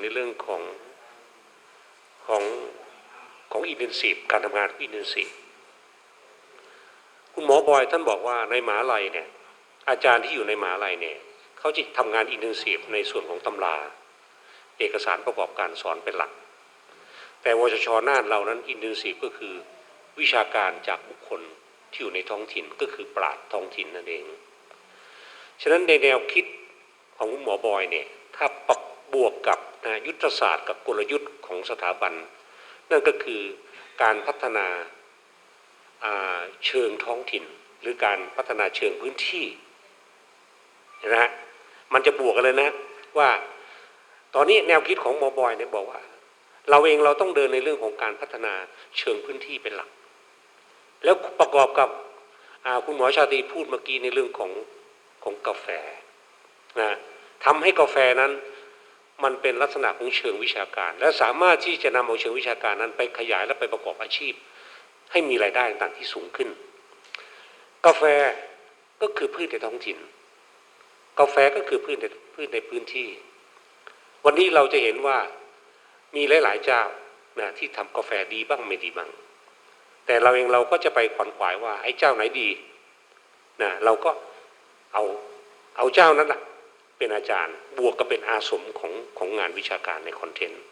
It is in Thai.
ในเรื่องของของของอินเทนซีฟการทำงานของอินเทนซีฟคุณหมอบอยท่านบอกว่าในหมหาลัยเนี่ยอาจารย์ที่อยู่ในหมหาลัยเนี่ยเขาจะทำงานอินเทนซีฟในส่วนของตำรา เอกสารประกอบการสอนเป็นหลัก แต่วชชน่านเรานั้นอินเทนซีฟก็คือวิชาการจากบุคคลที่อยู่ในท้องถิ่นก็คือปราดท้องถิ่นนั่นเอง ฉะนั้นในแนวคิดของคุณหมอบอยเนี่ยถ้าปัก บวกกับนะยุทธศาสตร์กับกลยุทธ์ของสถาบัน นั่นก็คือการพัฒนาาเชิงท้องถิ่น หรือการพัฒนาเชิงพื้นที่นไหมฮะมันจะบวกกันเลยนะว่าตอนนี้แนวคิดของหมอบอยเนี่ยบอกว่า เราเองเราต้องเดินในเรื่องของการพัฒนาเชิงพื้นที่เป็นหลัก แล้วประกอบกับคุณหมอชาตรีพูดเมื่อกี้ในเรื่องของของกาแฟนะทำให้กาแฟนั้น มันเป็นลักษณะของเชิงวิชาการ และสามารถที่จะนำเอาเชิงวิชาการนั้นไปขยายและไปประกอบอาชีพ ให้มีรายได้ต่างๆที่สูงขึ้น กาแฟก็คือพืชในท้องถิ่น กาแฟก็คือพืชในพืชในพื้นที่ วันนี้เราจะเห็นว่ามีหลาย ๆ เจ้านะที่ทำกาแฟดีบ้างไม่ดีบ้าง แต่เราเองเราก็จะไปขวนขวายว่าไอ้เจ้าไหนดีนะเราก็เอาเอาเจ้านั้นนะ เป็นอาจารย์ บวกกับเป็นอาสมของของงานวิชาการในคอนเทนต์